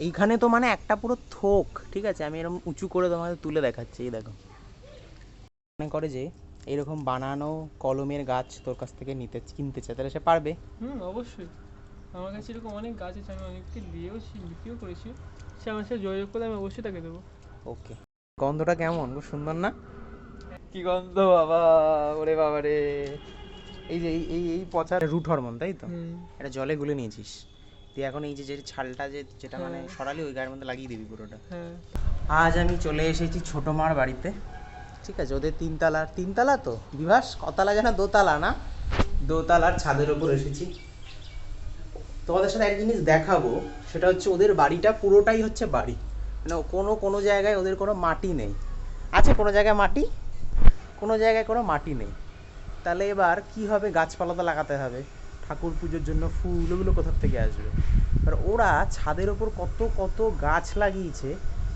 এইখানে তো মানে একটা পুরো থোক ঠিক আছে? আমি এরকম উঁচু করে তোমাদের তুলে দেখাচ্ছি এই দেখো। মনে করে যে এরকম বানানো কলমের গাছ তোর কাছ থেকে নিতে কিনতে চায় তাহলে সে পারবে। হুম অবশ্যই। আমার কাছে এরকম অনেক গাছ আছে আমি অনেককে দিয়েওছি বিক্রিও করেছি। সে আমার সাথে যোগাযোগ করলে আমি অবশ্যই তাকে দেবো। ওকে। গন্ধটা কেমন? খুব সুন্দর না? কি গন্ধ বাবা! ওরে বাবা রে! এই যে এই এই এই পচা রুট হরমোন তাই তো? এটা জলে গুলে নিয়েছিস। তুই এখন এই যে যে ছালটা যে যেটা মানে হ্যাঁ। সরালি ওই গায়ের মধ্যে লাগিয়ে দিবি পুরোটা। হ্যাঁ। আজ আমি চলে এসেছি ছোট মার বাড়িতে। ঠিক আছে ওদের তিনতলা তিনতলা তো? বিভাস কতলা যেন দোতলা না? দোতলার ছাদের ওপর এসেছি। তোমাদের সাথে এক জিনিস দেখাবো সেটা হচ্ছে ওদের বাড়িটা পুরোটাই হচ্ছে বাড়ি। মানে কোনো কোনো জায়গায় ওদের কোনো মাটি নেই। আছে কোনো জায়গায় মাটি? কোনো জায়গায় কোনো মাটি নেই। তাহলে এবার কি হবে? গাছপালা তো লাগাতে হবে। ঠাকুর পুজোর জন্য ফুল ওগুলো কোথার থেকে আসবে? এবার ওরা ছাদের ওপর কত কত গাছ লাগিয়েছে,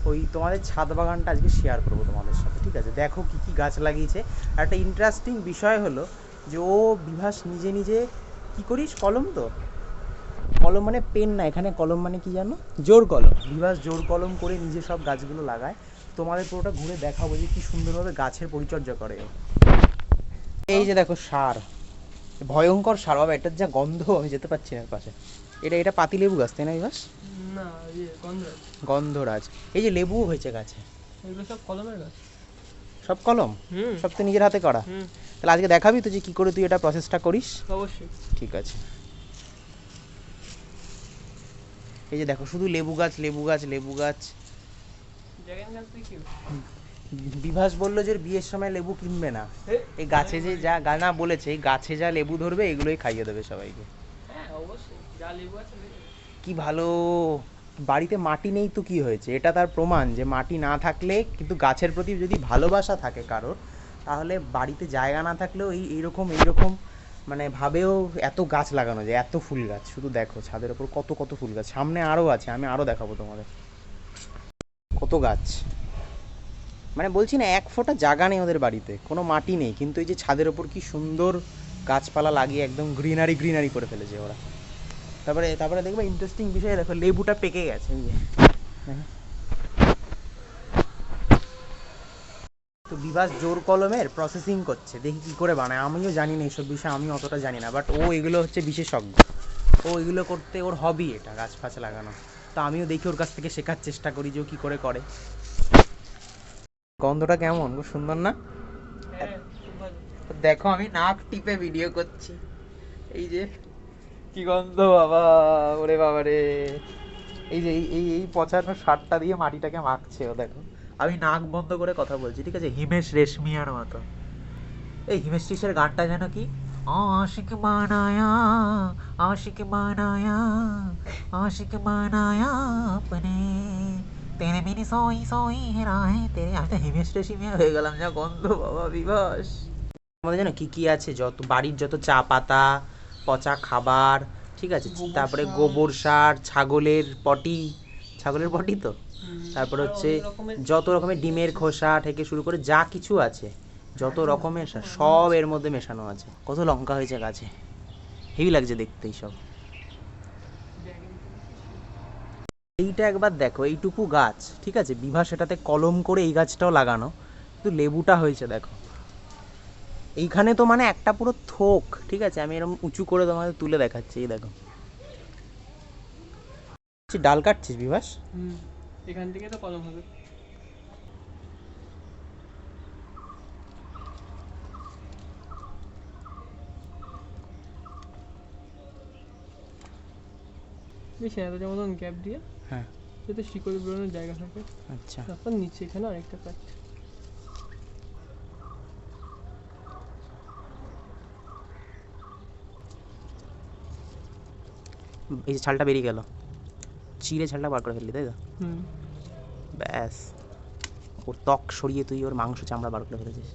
ওই তোমাদের ছাদ বাগানটা আজকে শেয়ার করব তোমাদের সাথে, ঠিক আছে? দেখো কি কি গাছ লাগিয়েছে। আর একটা ইন্টারেস্টিং বিষয় হলো যে ও বিভাস নিজে নিজে কি করিস? কলম তো? কলম মানে পেন না, এখানে কলম মানে কি জানো? জোর কলম। বিভাস জোর কলম করে নিজে সব গাছগুলো লাগায়। তোমাদের পুরোটা ঘুরে দেখাবো যে কি সুন্দরভাবে গাছের পরিচর্যা করে। এই যে দেখো সার। ভয়ঙ্কর সার বাবা এটার যা গন্ধ আমি যেতে পারছি না পাশে। এটা এটা পাতিলেবু গাছ তাই না বিভাস? না গন্ধরাজ। এই যে লেবুও হয়েছে গাছে। এগুলো সব কলমের গাছ। সব কলম? হুম। সব তো নিজের হাতে করা। হুম। তাহলে আজকে দেখাবি তো যে কি করে তুই এটা প্রসেসটা করিস? অবশ্যই। ঠিক আছে। এই যে দেখো শুধু লেবু গাছ লেবু গাছ লেবু গাছ। বিভাস বলল যে বিয়ের সময় লেবু কিনবে না। এই গাছে যে যা গানা বলেছে এই গাছে যা লেবু ধরবে এগুলোই খাইয়ে দেবে সবাইকে। হ্যাঁ। কি ভালো বাড়িতে মাটি নেই তো কি হয়েছে? এটা তার প্রমাণ যে মাটি না থাকলে কিন্তু গাছের প্রতি যদি ভালোবাসা থাকে কারোর তাহলে বাড়িতে জায়গা না থাকলেও এই এইরকম এইরকম মানে ভাবেও এত গাছ লাগানো যায় এত ফুল গাছ। শুধু দেখো ছাদের ওপর কত কত ফুল গাছ। সামনে আরও আছে আমি আরও দেখাবো তোমাদের। কত গাছ? মানে বলছি না, এক ফোঁটা জায়গা নেই ওদের বাড়িতে, কোনো মাটি নেই, কিন্তু এই যে ছাদের ওপর কি সুন্দর গাছপালা লাগিয়ে একদম গ্রিনারি গ্রিনারি করে ফেলেছে ওরা। তারপরে তারপরে দেখবে ইন্টারেস্টিং বিষয়, দেখো লেবুটা পেকে গেছে। তো বিভাস জোর কলমের প্রসেসিং করছে, দেখি কি করে বানায়। আমিও জানি না এইসব বিষয়ে আমি অতটা জানি না বাট ও এগুলো হচ্ছে বিশেষজ্ঞ। ও এগুলো করতে ওর হবি এটা, গাছ ফাছ লাগানো। তো আমিও দেখি ওর কাছ থেকে শেখার চেষ্টা করি যে ও কি করে করে। গন্ধটা কেমন? খুব সুন্দর না? হ্যাঁ দেখো, আমি নাক টিপে ভিডিও করছি। এই যে, কি গন্ধ, বাবা, ওরে বাবা রে। এই যে, এই এই পচানো সারটা দিয়ে মাটিটাকে মাখছে ও, দেখো। আমি নাক বন্ধ করে কথা বলছি, ঠিক আছে? হিমেশ রেশমিয়ার মতো। এই হিমেশ রেশের গানটা যেন কি? আশিক বানায়া আশিক বানায়া আশিক বানায়া আপনে। তেরে বিনি সোই সোই হেরায় তেরে আমি তো হিমেশ রেশমিয়া হয়ে গেলাম যা গন্ধ বাবা বিবাস আমাদের জানো কি কি আছে? যত বাড়ির যত চা পাতা পচা খাবার ঠিক আছে? তারপরে গোবর সার ছাগলের পটি। ছাগলের পটি তো? তারপর হচ্ছে যত রকমের ডিমের খোসা থেকে শুরু করে যা কিছু আছে যত রকমের সব এর মধ্যে মেশানো আছে। কত লঙ্কা হয়েছে গাছে? হেভি লাগছে দেখতে সব এইটা একবার দেখো, এইটুকু গাছ, ঠিক আছে? বিভা সেটাতে কলম করে এই গাছটাও লাগানো। কিন্তু লেবুটা হয়েছে, দেখো। এইখানে তো মানে একটা পুরো থোক, ঠিক আছে? আমি এরকম উঁচু করে তোমাদের তুলে দেখাচ্ছি, এই দেখো। ডাল কাটছিস, বিভাস? এখান থেকে তো কলম হবে। না এতটা মতন গ্যাপ দিয়ে হ্যাঁ। যাতে শিকড় বেরোনোর জায়গা থাকে। আচ্ছা। তারপর নিচে এখানে আরেকটা কাট এই ছালটা বেরিয়ে গেল। চিড়ে ছালটা বার করে ফেললি তাই তো? হুম। ব্যাস। ওর ত্বক সরিয়ে তুই ওর মাংস চামড়া বার করে ফেলেছিস।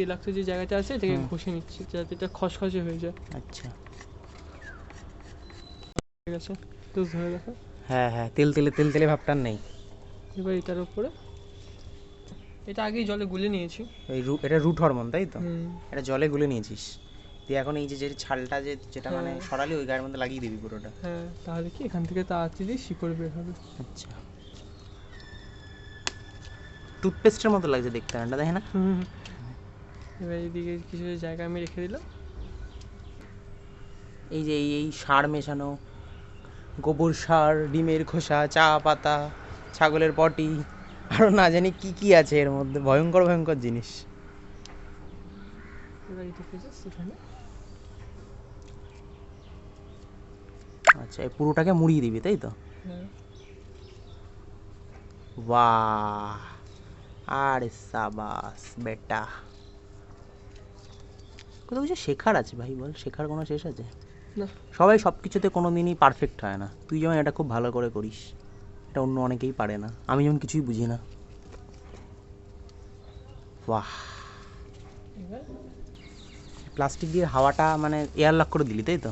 তেলাক্ত যে জায়গাটা আছে এটাকে। ঘষে নিচ্ছি যাতে এটা খসখসে হয়ে যায়। আচ্ছা। ঠিক আছে তো ধরে রাখো। হ্যাঁ হ্যাঁ তেল তেলে তেল তেলে ভাবটা নেই। এবার এটার উপরে। এটা আগেই জলে গুলে নিয়েছি। এই এটা রুট হরমোন তাই তো? এটা জলে গুলে নিয়েছিস। তুই এখন এই যে যে ছালটা যে যেটা মানে হ্যাঁ। সরালি ওই গায়ের মধ্যে লাগিয়ে দিবি পুরোটা। হ্যাঁ তাহলে কি এখান থেকে তাড়াতাড়ি শিকড় বের হবে? আচ্ছা। টুথপেস্টের মতো লাগছে দেখতে এটা দেখে না? হুম। এবার এদিকে কিছু জায়গা আমি রেখে দিলাম। এই যে এই সার মেশানো গোবর সার ডিমের খোসা চা পাতা ছাগলের পটি আরও না জানি কি কি আছে এর মধ্যে ভয়ঙ্কর ভয়ঙ্কর জিনিস। আচ্ছা এই পুরোটাকে মুড়িয়ে দিবি তাই তো? হ্যাঁ। বাহ! আরে সাবাস বেটা। কোথাও কিছু শেখার আছে ভাই বল শেখার কোনো শেষ আছে? না। সবাই সব কিছুতে কোনো দিনই পারফেক্ট হয় না। তুই যেমন এটা খুব ভালো করে করিস এটা অন্য অনেকেই পারে না। আমি যেমন কিছুই বুঝি না। বাহ। প্লাস্টিক দিয়ে হাওয়াটা মানে এয়ার লক করে দিলি তাই তো?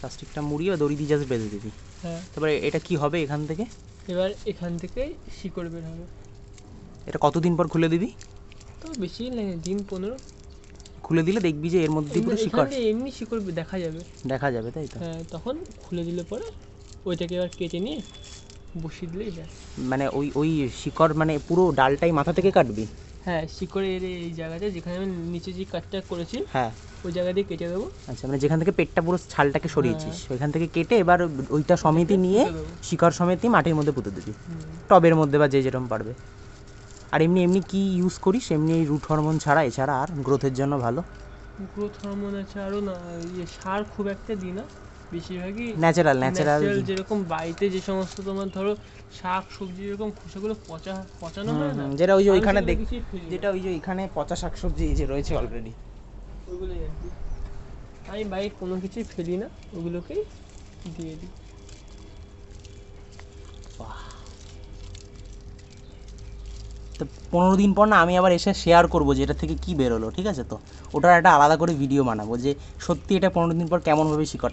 প্লাস্টিকটা মুড়িয়ে দড়ি দিয়ে জাস্ট বেঁধে দিবি। হ্যাঁ। তারপরে এটা কি হবে এখান থেকে? এবার এখান থেকেই শিকড় বের হবে। এটা কতদিন পর খুলে দিবি? তো বেশি লাগে দিন পনেরো। খুলে দিলে দেখবি যে এর মধ্যে পুরো শিকড় এমনি শিকড় দেখা যাবে। দেখা যাবে তাই তো? হ্যাঁ তখন খুলে দিলে পরে ওইটাকে এবার কেটে নিয়ে বসিয়ে দিলেই ব্যাস। মানে ওই ওই শিকড় মানে পুরো ডালটাই মাথা থেকে কাটবি? হ্যাঁ শিকড়ের এই জায়গাতে যেখানে আমি নিচে যে কাটটা করেছি হ্যাঁ। ওই জায়গা দিয়ে কেটে দেবো। আচ্ছা মানে যেখান থেকে পেটটা পুরো ছালটাকে সরিয়েছিস হ্যাঁ। ওইখান থেকে কেটে এবার ওইটা সমিতি নিয়ে শিকড় সমেতি মাটির মধ্যে পুঁতে দিবি। টবের মধ্যে বা যে যেরকম পারবে। আর এমনি এমনি কি ইউজ করিস? এমনি এই রুট হরমোন ছাড়া এছাড়া আর গ্রোথের জন্য ভালো? গ্রোথ হরমোন আছে আরও না ইয়ে সার খুব একটা দিই না। বেশিরভাগই ন্যাচারাল ন্যাচারাল যেরকম বাড়িতে যে সমস্ত তোমার ধরো শাক সবজি যেরকম খোসাগুলো পচা পচানো হয় না যেটা ওই যে ওইখানে সেগুলো দেখ কিছুই ফেলি না। যেটা ওই যে ওইখানে পচা শাক সবজি যে রয়েছে অলরেডি ওইগুলোই আমি বাইরে কোনো কিছুই ফেলি না ওগুলোকেই দিয়ে দিই। তো পনেরো দিন পর না আমি আবার এসে শেয়ার করব যে এটা থেকে কী বেরোলো, ঠিক আছে তো? ওটার একটা আলাদা করে ভিডিও বানাবো যে সত্যি এটা পনেরো দিন পর কেমনভাবে শিকড়